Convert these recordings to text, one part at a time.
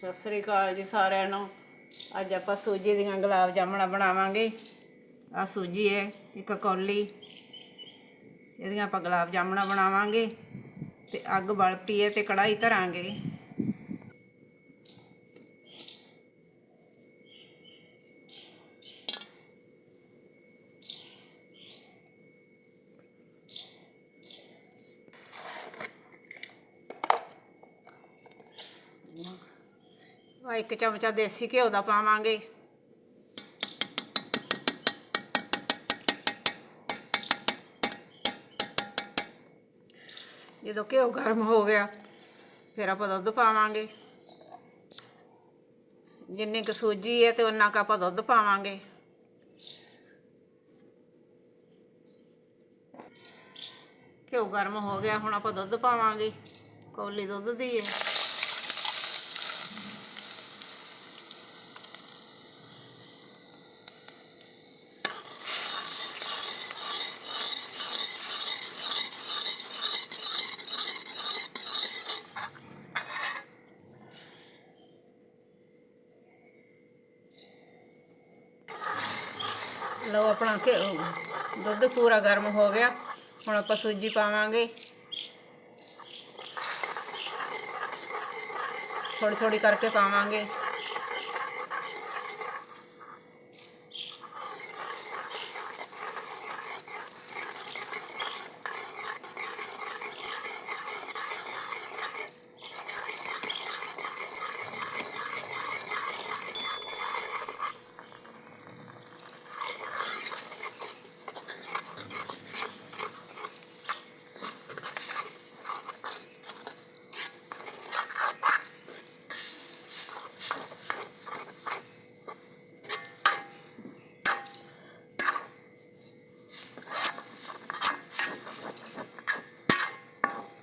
ਸਤਿ ਸ੍ਰੀ ਅਕਾਲ ਜੀ ਸਾਰਿਆਂ ਨੂੰ। ਅੱਜ ਆਪਾਂ ਸੂਜੀ ਦੀਆਂ ਗੁਲਾਬ ਜਾਮਣਾ ਬਣਾਵਾਂਗੇ। ਆ ਸੂਜੀ ਹੈ, ਇੱਕ ਕੌਲੀ। ਇਹਦੀਆਂ ਆਪਾਂ ਗੁਲਾਬ ਜਾਮਣਾ ਬਣਾਵਾਂਗੇ ਤੇ ਅੱਗ ਬਲ ਪਈ ਹੈ ਤੇ ਕੜਾਈ ਧਰਾਂਗੇ। ਇੱਕ ਚਮਚਾ ਦੇਸੀ ਘਿਓ ਦਾ ਪਾਵਾਂਗੇ। ਜਦੋਂ ਘਿਓ ਗਰਮ ਹੋ ਗਿਆ, ਫਿਰ ਆਪਾਂ ਦੁੱਧ ਪਾਵਾਂਗੇ। ਜਿੰਨੀ ਕੁ ਸੂਜੀ ਹੈ ਤੇ ਉਹਨਾਂ ਕੁ ਆਪਾਂ ਦੁੱਧ ਪਾਵਾਂਗੇ। ਘਿਓ ਗਰਮ ਹੋ ਗਿਆ, ਹੁਣ ਆਪਾਂ ਦੁੱਧ ਪਾਵਾਂਗੇ। ਕੌਲੀ ਦੁੱਧ ਦੀ ਹੈ। ਲਓ ਆਪਣਾ ਘਿਓ ਦੁੱਧ ਪੂਰਾ ਗਰਮ ਹੋ ਗਿਆ। ਹੁਣ ਆਪਾਂ ਸੂਜੀ ਪਾਵਾਂਗੇ। ਥੋੜੀ ਥੋੜੀ ਕਰਕੇ ਪਾਵਾਂਗੇ।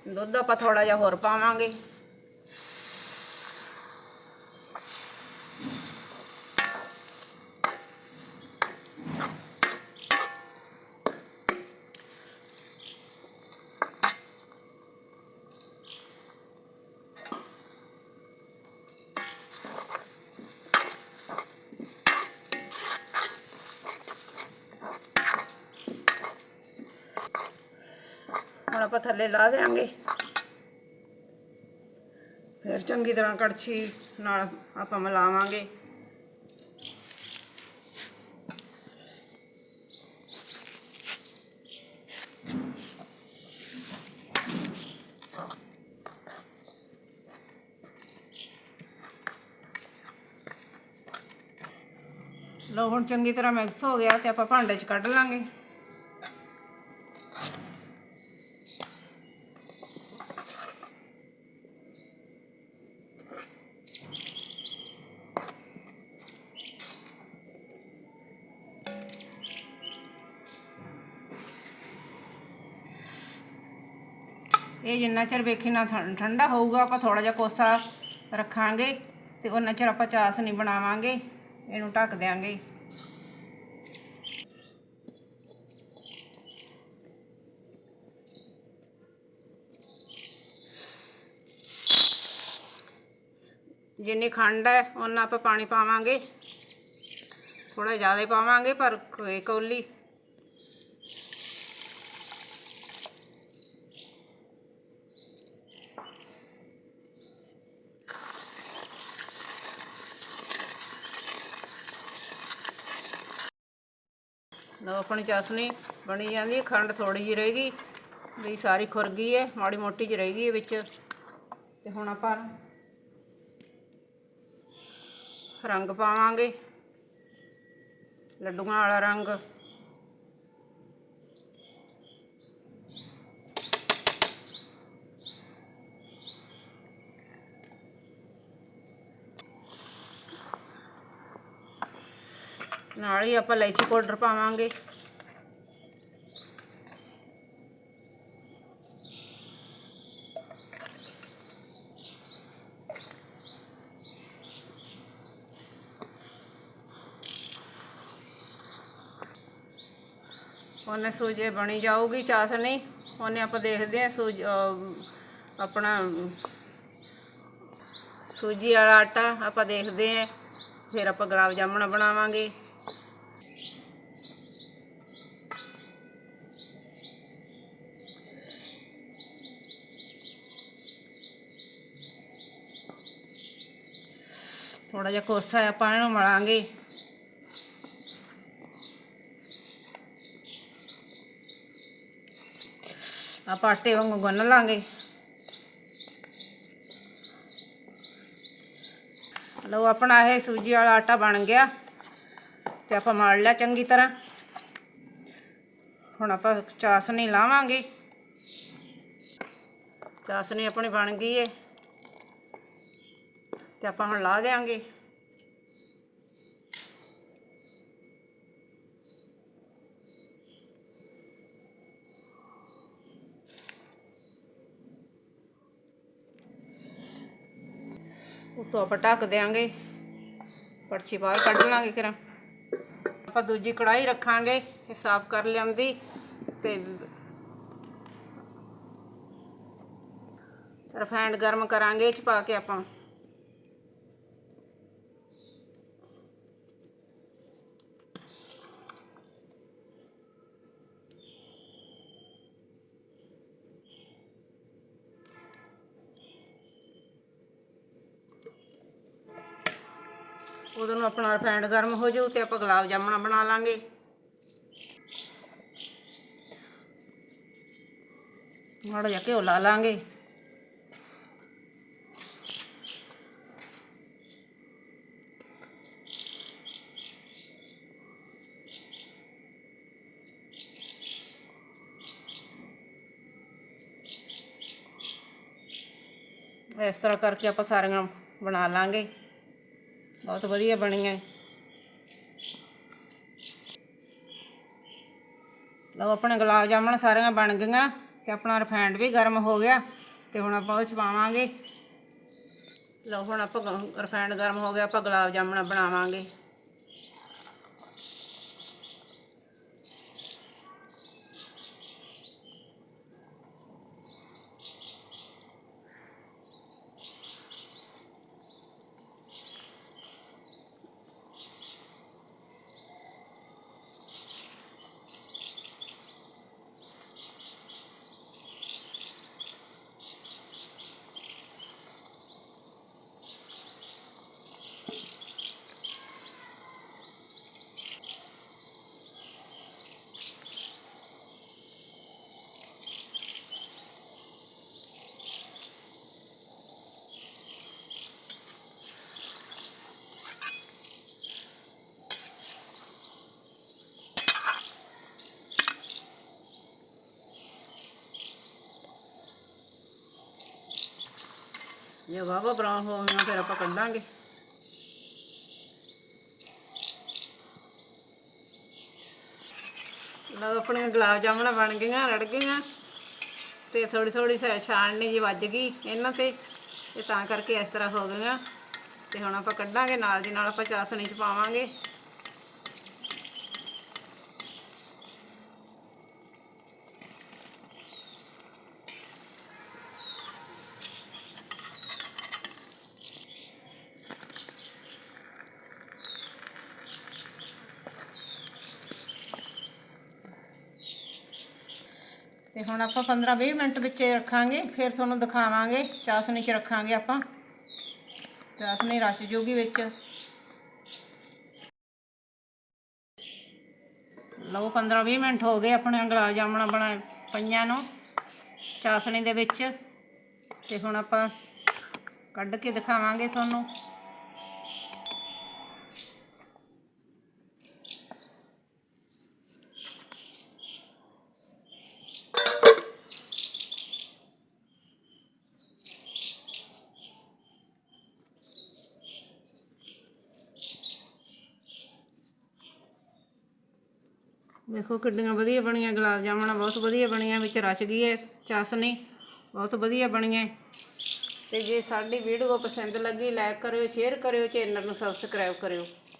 ਦੁੱਧ ਆਪਾਂ ਥੋੜਾ ਜਿਹਾ ਹੋਰ ਪਾਵਾਂਗੇ ਹੁਣ ਆਪਾਂ ਥੱਲੇ ਲਾ ਦੇਾਂਗੇ ਫਿਰ ਚੰਗੀ ਤਰ੍ਹਾਂ ਕੜਛੀ ਨਾਲ ਆਪਾਂ ਮਿਲਾਵਾਂਗੇ। ਲੋ ਹੁਣ ਚੰਗੀ ਤਰ੍ਹਾਂ ਮਿਕਸ ਹੋ ਗਿਆ ਤੇ ਆਪਾਂ ਭਾਂਡੇ 'ਚ ਕੱਢ ਲਾਂਗੇ। ਇਹ ਜਿੰਨਾ ਚਿਰ ਵੇਖੀ ਨਾ ਠੰ- ਠੰਡਾ ਹੋਊਗਾ, ਆਪਾਂ ਥੋੜਾ ਜਿਹਾ ਕੋਸਾ ਰੱਖਾਂਗੇ ਤੇ ਉਹਨਾਂ ਚਿਰ ਆਪਾਂ ਚਾਸ ਨਹੀਂ ਬਣਾਵਾਂਗੇ, ਇਹਨੂੰ ਢੱਕ ਦਿਆਂਗੇ। ਜਿੰਨੀ ਖੰਡ ਹੈ ਉਹਨਾਂ ਆਪਾਂ ਪਾਣੀ ਪਾਵਾਂਗੇ। ਥੋੜਾ ਜ਼ਿਆਦਾ ਪਾਵਾਂਗੇ, ਪਰ ਕੋਈ ਕੌਲੀ ਲਓ ਆਪਣੀ ਚਾਸਣੀ ਬਣੀ ਜਾਂਦੀ ਹੈ, ਖੰਡ ਥੋੜੀ ਜਿਹੀ ਰਹੇਗੀ ਗਈ, ਵੀ ਸਾਰੀ ਖੁਰ ਗਈ ਹੈ, ਮਾੜੀ ਮੋਟੀ ਜਿਹੀ ਰਹੇਗੀ ਗਈ ਵਿੱਚ। ਤੇ ਹੁਣ ਆਪਾਂ ਰੰਗ ਪਾਵਾਂਗੇ, ਲੱਡੂਆਂ ਵਾਲਾ ਰੰਗ। ਨਾਲ ਹੀ ਆਪਾਂ ਇਲਾਇਚੀ ਪਾਊਡਰ ਪਾਵਾਂਗੇ। ਉਹਨੇ ਸੂਜੀ ਬਣੀ ਜਾਊਗੀ ਚਾਸਣੀ। ਉਹਨੇ ਆਪਾਂ ਦੇਖਦੇ ਆ ਸੂਜ ਆਪਣਾ ਸੂਜੀ ਵਾਲਾ ਆਟਾ ਆਪਾਂ ਦੇਖਦੇ ਆਂ ਫਿਰ ਆਪਾਂ ਗੁਲਾਬ ਜਾਮਣ ਬਣਾਵਾਂਗੇ। ਥੋੜਾ ਜਿਹਾ ਕੋਸਾ ਆਪਾਂ ਇਹਨੂੰ ਮਲਾਂਗੇ। ਆਪਾਂ ਆਟੇ ਵਾਂਗੂ ਗੁੰਨ ਲਾਂਗੇ। ਲਓ, ਆਪਣਾ ਇਹ ਸੂਜੀ ਵਾਲਾ ਆਟਾ ਬਣ ਗਿਆ ਤੇ ਆਪਾਂ ਮਲ ਲਿਆ ਚੰਗੀ ਤਰ੍ਹਾਂ। ਹੁਣ ਆਪਾਂ ਚਾਸਨੀ ਲਾਵਾਂਗੇ। ਚਾਸ਼ਨੀ ਆਪਣੀ ਬਣ ਗਈ ਏ। ਤੇ ਆਪਾਂ ਹੁਣ ਲਾ ਦੇਾਂਗੇ ਉਤੋਂ ਆਪਾਂ ਢੱਕ ਦੇਾਂਗੇ ਪਰਚੀ ਬਾਹਰ ਕੱਢ ਲਾਂਗੇ ਕਿਰਾਂ ਆਪਾਂ ਦੂਜੀ ਕੜਾਈ ਰੱਖਾਂਗੇ, ਇਹ ਸਾਫ਼ ਕਰ ਲਿਆਂਦੀ ਤੇ ਰਿਫਾਈਂਡ ਗਰਮ ਕਰਾਂਗੇ, ਇਹ ਚ ਪਾ ਕੇ ਆਪਾਂ। ਉਦੋਂ ਨੂੰ ਆਪਣਾ ਰਿਫਾਈਂਡ ਗਰਮ ਹੋ ਜਾਊ ਤੇ ਆਪਾਂ ਗੁਲਾਬ ਜਾਮਣਾ ਬਣਾ ਲਾਂਗੇ। ਮਾੜਾ ਜਿਹਾ ਘਿਓ ਲਾ ਲਾਂਗੇ। ਇਸ ਤਰ੍ਹਾਂ ਕਰਕੇ ਆਪਾਂ ਸਾਰੀਆਂ ਬਣਾ ਲਾਂਗੇ। ਬਹੁਤ ਵਧੀਆ ਬਣੀਆਂ ਲਓ, ਆਪਣੇ ਗੁਲਾਬ ਜਾਮਣ ਸਾਰੀਆਂ ਬਣ ਗਈਆਂ ਤੇ ਆਪਣਾ ਰਿਫਾਈਂਡ ਵੀ ਗਰਮ ਹੋ ਗਿਆ ਤੇ ਹੁਣ ਆਪਾਂ ਉਹ ਚ ਪਾਵਾਂਗੇ। ਲਓ, ਹੁਣ ਆਪਾਂ ਰਿਫਾਈਂਡ ਗਰਮ ਹੋ ਗਿਆ, ਆਪਾਂ ਗੁਲਾਬ ਜਾਮਣ ਬਣਾਵਾਂਗੇ। ਜੇ ਵਾਵਾ ਬਰਾਊਨ ਹੋ ਗਿਆ ਫਿਰ ਆਪਾਂ ਕੱਢਾਂਗੇ। ਲਓ, ਆਪਣੀਆਂ ਗੁਲਾਬ ਜਾਮਣਾ ਬਣ ਗਈਆਂ, ਰੜ ਗਈਆਂ। ਤੇ ਥੋੜੀ ਥੋੜੀ ਛਾਣਨੀ ਜੀ ਵੱਜ ਗਈ ਇਹਨਾਂ ਤੇ। ਤੇ ਤਾਂ ਕਰਕੇ ਇਸ ਤਰ੍ਹਾਂ ਹੋ ਗਈਆਂ। ਤੇ ਹੁਣ ਆਪਾਂ ਕੱਢਾਂਗੇ, ਨਾਲ ਦੀ ਨਾਲ ਆਪਾਂ ਚਾਸਣੀ ਚ ਪਾਵਾਂਗੇ। ਤੇ ਹੁਣ ਆਪਾਂ 15-20 ਮਿੰਟ ਵਿੱਚ ਰੱਖਾਂਗੇ, ਫਿਰ ਤੁਹਾਨੂੰ ਦਿਖਾਵਾਂਗੇ, ਚਾਸਣੀ 'ਚ ਰੱਖਾਂਗੇ ਆਪਾਂ। ਚਾਸਣੀ ਰਚ ਜੂਗੀ ਵਿੱਚ। ਲਓ 15-20 ਮਿੰਟ ਹੋ ਗਏ ਆਪਣੇ ਗੁਲਾਬ ਜਾਮਣਾ ਬਣਾ ਪਈਆਂ ਨੂੰ ਚਾਸਣੀ ਦੇ ਵਿੱਚ। ਤੇ ਹੁਣ ਆਪਾਂ ਕੱਢ ਕੇ ਦਿਖਾਵਾਂਗੇ ਤੁਹਾਨੂੰ। ਦੇਖੋ ਕਿੰਨੀਆਂ ਵਧੀਆ ਬਣੀਆਂ, ਗੁਲਾਬ ਜਾਮਣਾ ਬਹੁਤ ਵਧੀਆ ਬਣੀਆਂ, ਵਿੱਚ ਰਚ ਗਈ ਹੈ ਚਾਸਨੀ, ਬਹੁਤ ਵਧੀਆ ਬਣੀਆਂ ਤੇ ਜੇ ਸਾਡੀ ਵੀਡੀਓ ਪਸੰਦ ਲੱਗੀ ਲਾਈਕ ਕਰਿਓ ਸ਼ੇਅਰ ਕਰਿਓ ਚੈਨਲ ਨੂੰ ਸਬਸਕ੍ਰਾਈਬ ਕਰਿਓ।